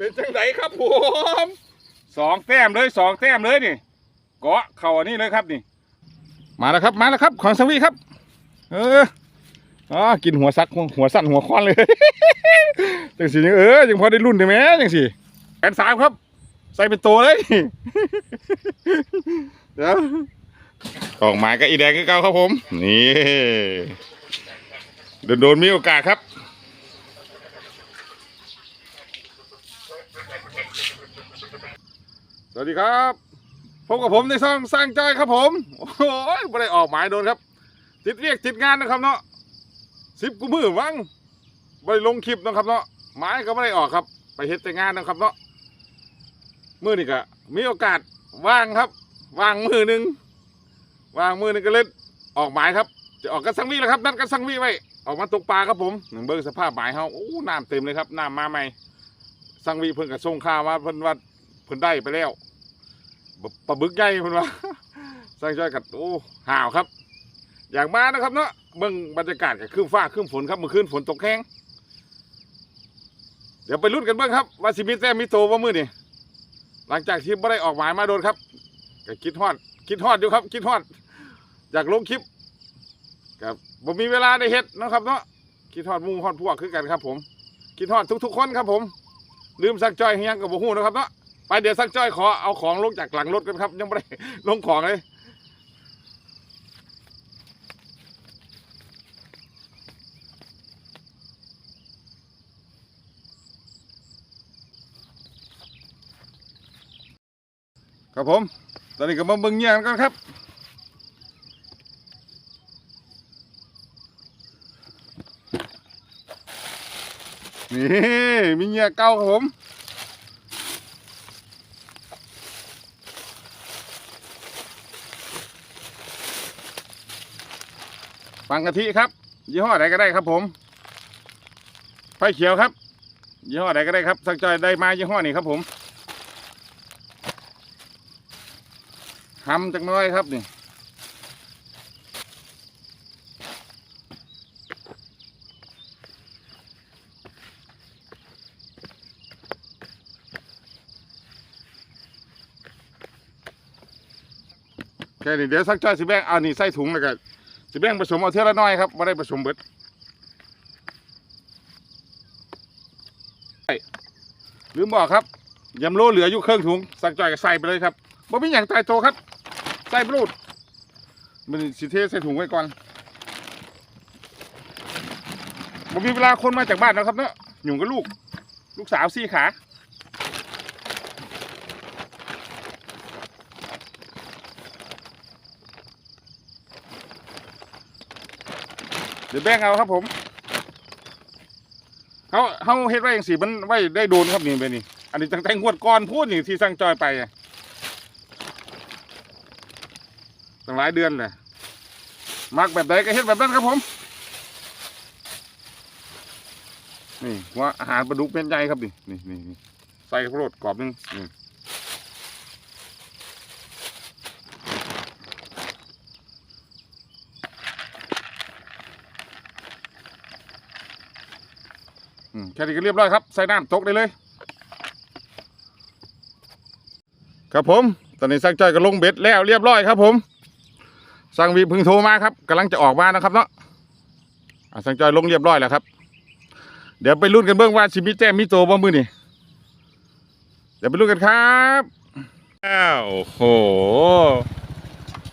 เป็นจังไดครับผมสองแต้มเลยสองแต้มเลยนี่เกาะเข่าอันนี้เลยครับนี่ มาแล้วครับมาแล้วครับ ของสวีครับ เอออ๋อกินหัวซักหัวสั่นหัวคอนเลย จังสิเออยังพอได้รุ่นได้ไหมจังสิแอนสามครับ ใส่เป็นตัวเลยเดี๋ยวออกหมายกับอีแดงก็เก่าครับผม นี่โดนโดนมีโอกาสครับ วัสดีครับพบกับผมในช่องสร้างจอยครับผม โอ้โหไม่ได้ออกหมายโดนครับ ติดเรียกติดงานนะครับเนาะสิบกูมือมั้งไม่ได้ลงคลิปนะครับเนาะหมายก็ไม่ได้ออกครับ ไปเฮ็ดแต่งานนะครับเนาะมือนี่ก็มีโอกาสว่างครับ ว่างมือหนึ่งว่างมือหนึงก็เล่นออกหมายครับ จะออกกันสังวีแหละครับนัดกันสังวีไว้ออกมาตกปลาครับผมหนึ่งเบิ้งสภาพหมายเฮาโอ้น้ำเต็มเลยครับน้ำมาใหม่สังวีเพิ่นกับส่งข่าวมาเพิ่นว่าเพิ่นได้ไปแล้ว ปลาบึกใหญ่เพิ่นว่าสร้างจ้อยกัดโอ้ห่าวครับ อยากมานะครับเนาะเบิ่งบรรยากาศกับครึ้มฟ้าครึ้มฝนครับเมื่อคืนฝนตกแห้งเดี๋ยวไปลุ้นกันเบ้างครับว่าสิมีแต้มมีโตว่ามือนี่หลังจากที่ไม่ได้ออกหมายมาโดนครับก็คิดฮอด คิดฮอดอยู่ครับ คิดฮอดอยากลงคลิปกับผมมีเวลาได้เฮ็ดนะครับเนาะคิดฮอดมู่ฮอดพวกคือกันครับ ผม คิดฮอดทุกๆคนครับผม ลืมสักจอยเฮียงกับบ่ฮู้นะครับเนาะ ไปเดี๋ยวสักจ้อยขอเอาของลงจากหลังรถกันครับ ยังไม่ได้ลงของเลยครับผม ตอนนี้ก็มาเบิ่งเงี้ยกันครับนี่มีเงี้ยเก่าครับผม ปังกะทิครับ ยี่ห้อไหนก็ได้ครับ ผมไฟเขียวครับยี่ห้อไหนก็ได้ครับสักจอยได้มายี่ห้อนี้ครับ ผมทำจักน้อยครับนี่แค่นี้เดี๋ยวสักจ้อยสิแบ่งเอานี่ใส่ถุงแล้วก็ สิแบ่งผสมเอาเท่าละน้อยครับไม่ได้ผสมเบิดใช่ลืมบอกครับยำโลเหลืออยู่เครื่องถุงสักจ้อยก็ใส่ไปเลยครับบ่มีอย่างตายโตครับ ใส่บรูดมันสิเทใส่ถุงไว้ก่อนบ่มีเวลาคนมาจากบ้านนะครับเนาะหยุ่งกับลูก ลูกสาวสี่ขา เดี๋ยวแบ่งเอาครับผมเขาเขาเฮ็ดไว้อย่างสีมันไว้ได้โดนครับนี่ไปนี่ อันนี้ตั้งแต่งวดก่อนพูดนี่ที่สั่งจอยไปตั้งหลายเดือนเลยมักแบบใดก็เฮ็ดแบบนั้นครับผม นี่ว่าอาหารปลาดุกเป็นใหญ่ครับนี่นี่นี่ใส่ข้าวโพดกรอบนึงนี่ แค่นี้ก็เรียบร้อยครับ ใส่น้ำตกได้เลย ครับผม ตอนนี้สั่งจอยก็ลงเบ็ดแล้วเรียบร้อยครับ ผมสั่งวีพึ่งโทรมาครับกำลังจะออกมานะครับเนาะสั่งจอยลงเรียบร้อยแล้วครับ เดี๋ยวไปลุ้นกันเบื้องว่าชิมิแต้มมิโตบ่มือนี่เดี๋ยวไปลุ้นกันครับอ้าวโอ้โห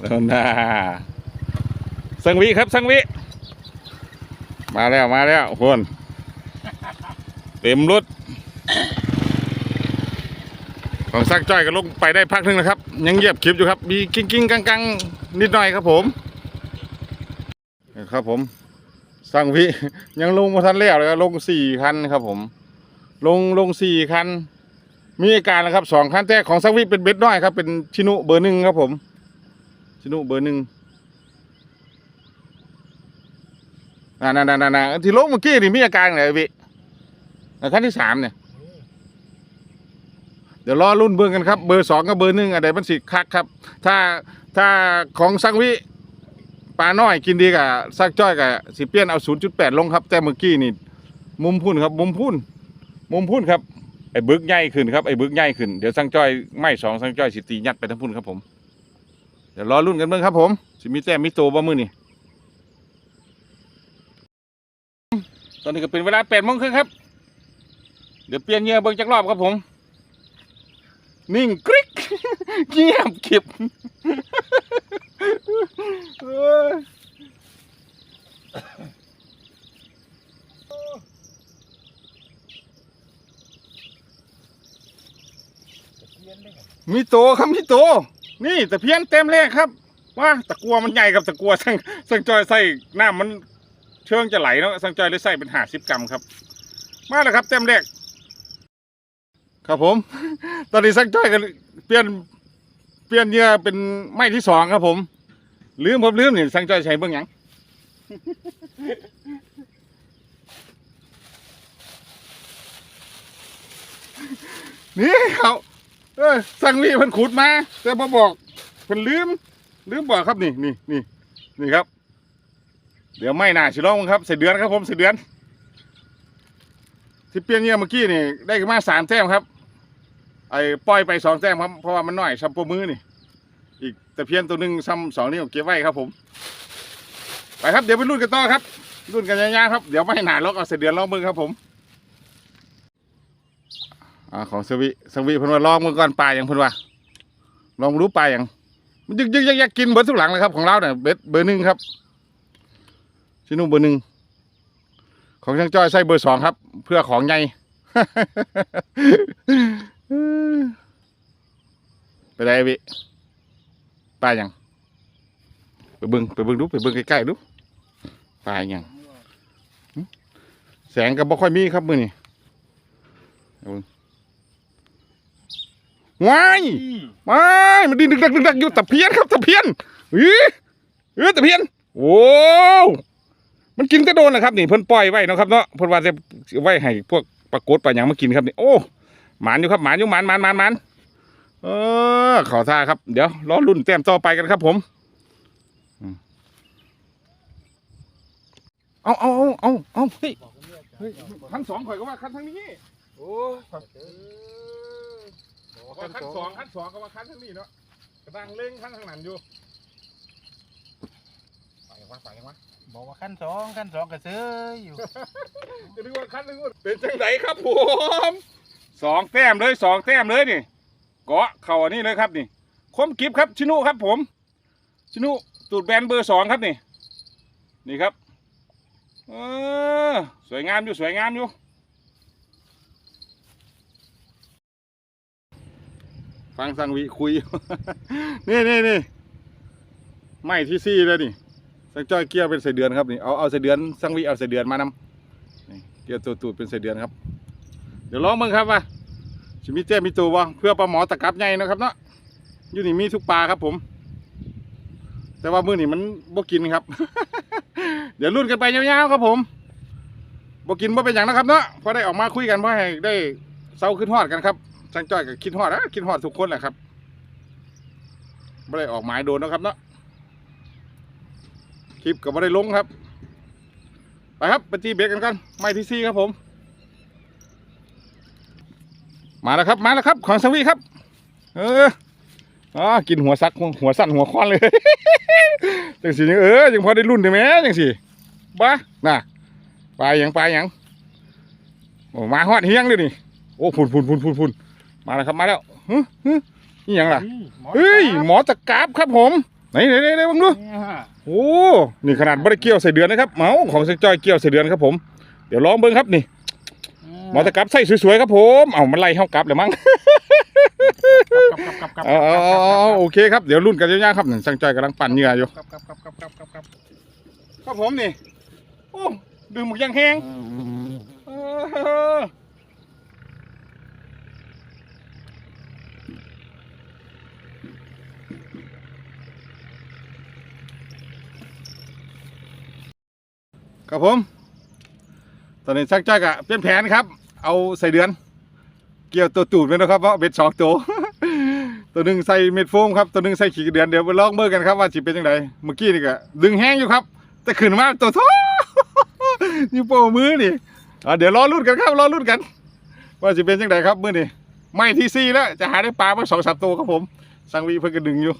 แล้วนะสังวิครับสังวิ มาแล้วมาแล้วคน เต็มรถ ของสักจ้อยก็ลงไปได้พักหนึงนะครับ ยังเหยียบคลิปอยู่ครับ มีกิ้งกิ้งกังกังนิดหน่อยครับผม ครับผมสร้างวิยังลงมาทันแล้วเลยครับลงสี่คันครับผม ลงลงสี่คัน มีอาการนะครับสองคันแต่ของสักวิเป็นเบ็ดน้อยครับ เป็นชินุเบอร์หนึ่งครับผม ชินุเบอร์หนึ่งน่าน่าน่าน่าที่ลงเมื่อกี้นี่มีอาการอะไรวิ อะคันที่สามเนี่ย เดี๋ยวรอรุ่นเบิ่งกันครับ เบอร์สองกับเบอร์หนึ่งอะไรมันสิคักครับ ถ้าถ้าของสังวิปลาน้อยกินดีกับซักจ้อยกับสิเปียนเอา0.8ลงครับ แต่เมื่อกี้นี่มุมพุ่นครับมุมพุ่นมุมพุ่นครับไอ้บึกใหญ่ขึ้นครับไอ้บึกใหญ่ขึ้นเดี๋ยวสังจ้อยไม่สองสังจ้อยสิตียัดไปทั้งพุ่นครับผมเดี๋ยวรอรุ่นกันเบิ่งครับผมสิมีแต้มมีโตบ่มือนี่ตอนนี้ก็เป็นเวลาแปดโมงครึ่งครับ ดี๋ยวเปลี่ยนเหยื่อเบิ่งจักรอบครับผม นิ่งกริ๊กเงียบเก็บมีโตครับมีโต นี่ตะเพียนเต็มแรกครับว่าตะกัวมันใหญ่กับตะกัวสังสังจอยใส่น้ำมันเชิงจะไหลเนาะสังจอยเลยใส่เป็นหาสิบกรัมครับ มาแล้วครับเต็มแรก ครับผม ตอนนี้สังจอยกันเปลี่ยนเปลี่ยนเยื่อเป็นไม้ที่สองครับผม ลืมผมลืมนี่สังจอยใช้เบื้องหยังนี่เขาเออสั่งนี่มันขุดมา แต่พอบอกมันลืม ลืมบอกครับนี่นี่นี่นี่ครับ เดี๋ยวไม่น่าชิลองมึงครับเสร็จเดือนครับผมเสร็จเดือน ที่เปียนเหยื่อเมื่อกี้นี่ได้มาสามแต้มครับไอ้ปล่อยไปสองแต้มครับเพราะว่ามันน้อยซัมโปมือนี่ อีกแต่เพียนตัวหนึ่งซ้ำสองนิ้วเก็บไว้ครับผม ไปครับเดี๋ยวไปรุ่นกันต่อครับ รุ่นกันยาวๆครับเดี๋ยวไม่หนาล็อกเอาเสร็จเดือนล็องมือครับผมอ่าของสวิสวิเพิ่นว่าลองมือก่อนปลาอย่างพิ่นว่าลองรู้ปลาอย่างมันยึกยึกยักยักกินเบิร์ดทุกหลังเลยครับของเราเนี่ยเบ็ดเบอร์หนึ่งครับชิโนเบอร์หนึ่ง ของช่างจ้อยใส่เบอร์สองครับ เพื่อของใหญ่ไปได้บิปลาย่างไปเบิ่งไปเบิ่งดูไปเบิ่งใกล้ๆดูปลาย่างแสงก็บ่ค่อยมีครับมือนี่ว้ายว้ายมันดิ้นดึกดักดึกดักอยู่ตะเพียนครับตะเพียนอีเออตะเพียนโอ้ มันกินแต่โดนนะครับนี่เพิ่นปล่อยไว้นะครับเนาะเพิ่นว่าจะไว้ให้พวกปลากดปลาหยังมากินครับนี่โอ้หมานอยู่ครับหมานอยู่หมานหมานหมานหมานเออขอท่าครับเดี๋ยวรอรุ่นแต้มต่อไปกันครับ ผมเอาเอาเอาเอาเอาเฮ้ยเฮ้ยขั้นสองข่อยก็ว่าขั้นทางนี้โอ้ว่ขั้นสองขั้นสองก็ว่าขั้นทางนี้เนาะกระดังเล่งขั้นทางนั้นอยู่ไปยังวะไปยังวะ บอกว่าขั้นสองขั้นสองก็ซื้ออยู่ จะดูว่าขั้นหนึงว่าเป็นจังไหนครับผมสองแต้มเลยสองแต้มเลยนี่เกาะเข่าอันนี้เลยครับนี่คมกิฟครับชินุครับผม ชินุตูดแบนเบอร์สองครับนี่ นี่ครับเออสวยงามอยู่สวยงามอยู่ฟังสังวิคุย นี่นี่นี่ไม่ที่ซี่เลยนี่ สังจ้อยเกี้ยร์เป็นเสเดือนครับนี่เอาเอาเสเดือนสังวิเอาเสเดือนมานำนี่เกี้ยร์ตัวตูดเป็นเสเดือนครับ เดี๋ยวลองมึงครับว่าชิมีเจ้มีตัววะเพื่อปลาหมอตะกับใหญ่นะครับเนาะอยู่นี่มีทุกปลาครับผม แต่ว่ามือนี่มันบกินครับ เดี๋ยวรุ่นกันไปยาวๆครับผมบกินบ่เป็นอย่างนะครับเนาะพอได้ออกมาคุยกันเพราะให้ได้เซาขึ้นฮอดกันครับจังจ้อยก็คิดฮอดนะคิดฮอดทุกคนแหละครับไม่ได้ออกหมายโดนนะครับเนาะ คลิปก็ไม่ได้ลงครับ ไปครับไปตีเบรกกันกันไม้ที่ซีครับผม มาแล้วครับมาแล้วครับ ของสวีครับ เอออ๋อกินหัวซักหัวสั่นหัวควันเลยจังสิยังเออยังพอได้รุ่นได้ไหมจังสิบ้าน่ะปลาหยังปลาหยังโอ้มาฮอดเฮียงเลยนี่โอ้พุ่นพุ่นพุ่นพุ่นพุ่นมาแล้วครับมาแล้วฮึฮึนี่ยังล่ะเฮ้ยหมอตะกราบครับผม ไหนไหนไหนไหนบังดูโอ้นี่ขนาดบริเกี่ยวใส่เดือนนะครับเมาของเซนจอยเกี่ยวใส่เดือนครับผม เดี๋ยวลองเบิ้งครับนี่หมอตะกราบใส่สวยๆครับผมเอามันไล่เข้ากลับเลยมั้งเอาเอาเอาเอาโอเคครับเดี๋ยวรุ่นกันยาวๆครับนี่สังจอยกำลังปั่นเหงื่ออยู่กับกับกับกับกับกับกับครับผมนี่โอ้ดื่มหมกยังแห้งเออ ครับผม ตอนนี้สักจ้อยกะเปลี่ยนแผนครับ เอาใส่เดือน เกี่ยวตัวตูดไว้นะครับเพราะเบ็ดสองตัว ตัวหนึ่งใส่เม็ดโฟมครับ ตัวหนึ่งใส่ขี้เดือนเดี๋ยวไปลองเบิ่งกันครับว่าสิเป็นยังไงเมื่อกี้นี่ก็ดึงแห้งอยู่ครับ แต่ขึ้นมาตัวโท้นิ้วโป้มือนี่เดี๋ยวรอรุ่นกันครับรอรุ่นกัน ว่าจะเป็นจังไดครับมือนี้ไม่ที่ซี่แล้วจะหาได้ปลามาสองสามตัวครับผม สังวีเพิ่นก็ดึงอยู่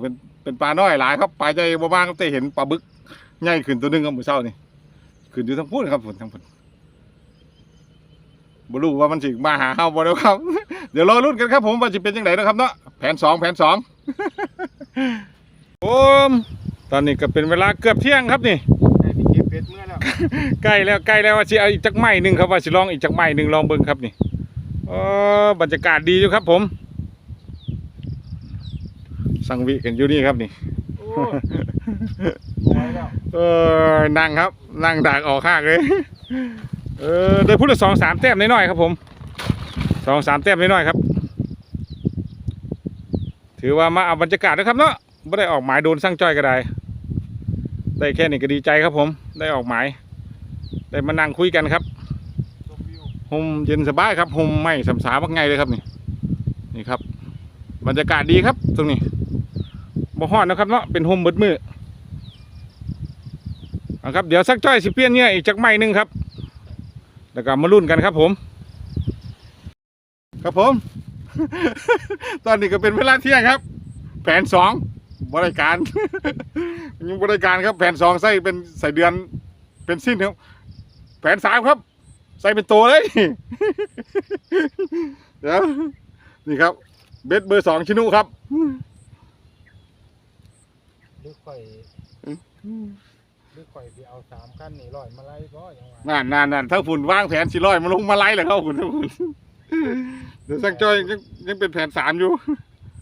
เป็นเป็นปลาน้อยหลายครับปลาใจบ่บางครับแต่เห็นปลาบึก ใหญ่ขึ้นตัวหนึงครับมือเช้านี่ขึ้นอยู่ทั้งพูนครับผมทั้งพูนบรู้ว่ามันสิมาหาเฮาบ่แล้วครับ เดี๋ยวรอลุ้นกันครับผมว่าสิเป็นจังไดนะครับเนาะแผนสองแผนสองผมตอนนี้ก็เป็นเวลาเกือบเที่ยงครับนี่ใกล้แล้วใกล้แล้วว่าสิเอาอีกจักไม้หนึ่งครับว่าสิลองอีกจักไม้หนึ่งลองเบิ่งครับนี่เออบรรยากาศดีอยู่ครับผม สังวิกันอยู่นี่ครับนี่ เออนั่งครับนั่งดากออกข้างเลย เออได้พูดละสองสามแต้มน้อยๆครับผมสองสามแต้มน้อยๆครับ ถือว่ามาเอาบรรยากาศนะครับเนาะไม่ได้ออกหมายโดนสร้างจ้อยก็ได้ ได้แค่นี้ก็ดีใจครับผม ได้ออกหมาย ได้มานั่งคุยกันครับหมเย็นสบายครับห่มไม่สำสาบักไงเลยครับนี่นี่ครับ บรรยากาศดีครับ ตรงนี้บ่ฮ้อนนะครับเนาะเป็นห่มเบิดมือ เอาครับเดี๋ยวสักจ้อยสิเปลี่ยนเนี่ยอีกจักไม้หนึงครับแล้วก็มาลุ้นกันครับผม ครับผม ตอนนี้ก็เป็นเวลาเที่ยงครับ แผนสองบริการยังบริการครับแผนสองใส่เป็นใส่เดือนเป็นสิ้นครับ แผนสามครับ ใส่เป็นตัวเลยเดี๋ยวนี่ครับ เบสเบอร์สองชินุครับหรือข่อย หรือข่อยสิเอาสามขั้นนี่ร้อยมาไล่ก็ยังว่านั่นนั่นนั่นถ้าฝุ่นวางแผนสี่ร้อยมาลงมาไล่เลยครับคุณถ้าฝุ่นเดี๋ยวสักจอยยังยังเป็นแผนสามอยู่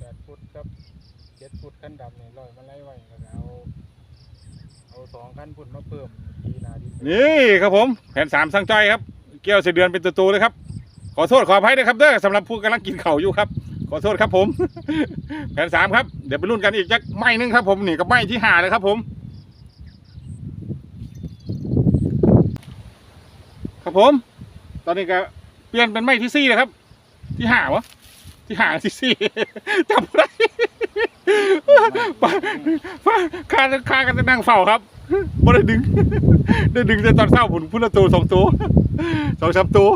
แปดฟุตครับเจ็ดฟุตขั้นดำนี่ร้อยมาไล่ไว้แล้วก็เอาเอาสองขั้นพุ่นมาเพิ่มทีหนาดินนี่ครับผมแผนสามสังจอยครับเกี่ยวเสเดือนเป็นตัวๆเลยครับ ขอโทษขออภัยด้วยครับเด้อสำหรับผู้กำลังกินเข่าวอยู่ครับ ขอโทษครับผม แผนสามครับเดี๋ยวไปรุ่นกันอีกจักไม้หนึงครับผมนี่กับไม้ที่ห้าเลยครับผม ครับผม ตอนนี้ก็เปลี่ยนเป็นไม้ที่สี่เลยครับ ที่ห้าวะที่ห้าที่สี่จำไม่ได้ข้าข้ากันจะนั่งเฝ้าครับไม่ได้ดึง ได้ดึงแต่ตอนเช้าผุนพุ่นละตัวสองตัวสองสามตัว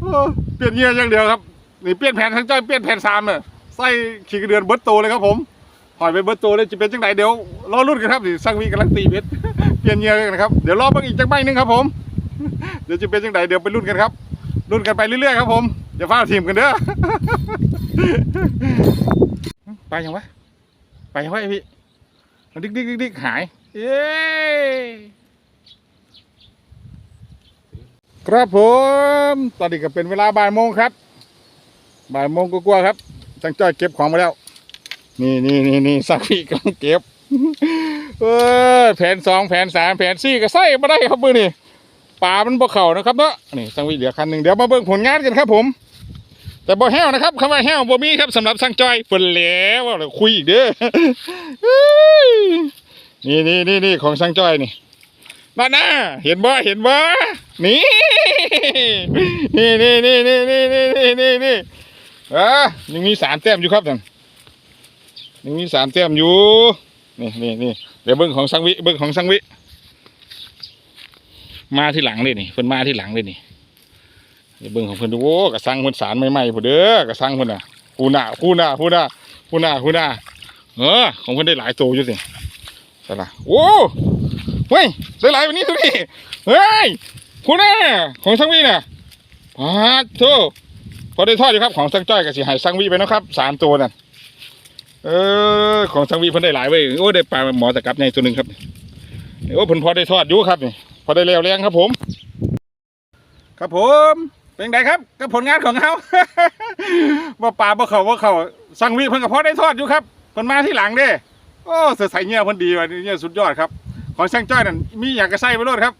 เออเปลี่ยนเงี้ยอย่างเดียวครับนี่เปลี่ยนแผนทั้งจ้อยเปลี่ยนแผนสามเนี่ยใส่ขี่กระเดือนเบิร์ตโตเลยครับผมหอยไปเบิร์ตโตเลยจะเป็นจังไหนเดี๋ยวรอรุ่นกันครับนี่สังวีกำลังตีเบ็ดเปลี่ยนเงี้ยกันครับเดี๋ยวรอเบิ่งอีกจังใบหนึงครับผม เดี๋ยวจะเป็นจังไหนเดี๋ยวไปรุ่นกันครับรุ่นกันไปเรื่อยๆครับผมอย่าฟ้าทีมกันเด้อไปยังวะไปยังวะไอพี่มันดิ๊กดิ๊กดิ๊กหายเย้ครับผมตอนนี้ก็เป็นเวลาบ่ายโมงครับบ่ายโมงกว่าๆครับจังจ้อยเก็บของมาแล้ว นี่นี่นี่นี่สักพี่กำลังเก็บเออแผนสองแผนสามแผนสี่ก็ใส่มาได้ครับมือนี่ ป่ามันบ่เข่านะครับเนาะนี่สังวิเหลือคันหนึ่งเดี๋ยวมาเบิ่งผลงานกันครับผม แต่บ่แห้วนะครับคำว่าแห้วบ่มีครับสำหรับสังจอยเปินแล้วเราคุยอีกเด้อนี่นี่นี่นี่ของสังจอยนี่นั่นนะเห็นบ่เห็นบ่นี่นี่นี่นี่นี่นี่นี่นี่นี่นี่อะยังมีสามแต้มอยู่ครับท่านยังมีสามแต้มอยู่นี่นี่นี่เดี๋ยวเบิ้งของสังวิเบิ้งของสังวิ มาที่หลังเลยนี่เพิ่นมาที่หลังเลยนี่เดี๋ยวเบิ้งของเพิ่นดูโอ้กระสังเพิ่นสารใหม่ๆพุ่นเด้อกระสังเพิ่นน่ะคูน่ะคูน่ะคูน่ะคูน่ะคูน่ะเออของเพิ่นได้หลายตัวอยู่สิใช่ละโอ้เฮ้ยได้หลายวันนี้ทุกนี่เฮ้ยคุณน่ะของสังวีน่ะพาโธ่พอได้ทอดอยู่ครับของสังจ้อยกับสีหายสังวีไปนะครับสามตัวนั่นเออของสังวีเพิ่นได้หลายเว้ยโอ้ได้ปลาหมอตะกับในตัวหนึ่งครับโอ้เพิ่นพอได้ทอดอยู่ครับนี่ พอได้เลี้ยวแรงครับผม ครับผมเป็นไงครับกับผลงานของเขาว่าปลาบ่เขาบ่เขาสังวีเพิ่นก็พอได้ทอดอยู่ครับเพิ่นมาที่หลังเด้โอ้เสือใส่เงี้ยเพันดีว่ะเนี่ยสุดยอดครับ ของช่างจ้อยนั่นมีอย่างกระไส้ไปรดครับ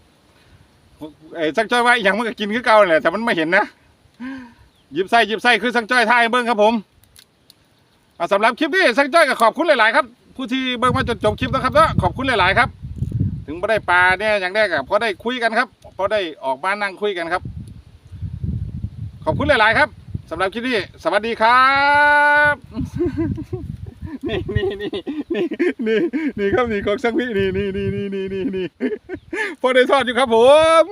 ไอ้ช่างจ้อยว่าอย่างมันก็กินคือเก่าแหละแต่มันไม่เห็นนะหยิบไส้หยิบไส้คือช่างจ้อยทายเบิ้งครับผมสำหรับคลิปนี้ช่างจ้อยก็ขอบคุณหลาย ๆ ครับผู้ที่เบิ้งมาจนจบคลิปนะครับเนาขอบคุณหลาย ๆ ครับ ถึงไม่ได้ปลาเนี่ยอย่างแรกอะพอได้คุยกันครับพอได้ออกบ้านนั่งคุยกันครับ ขอบคุณหลาย ๆ ครับสำหรับคลิปนี้สวัสดีครับ นี่นี่นี่นี่นี่นี่ครับนี่ของสังวินี่นี่นี่นี่นี่นี่นี่พอได้ทอดอยู่ครับผม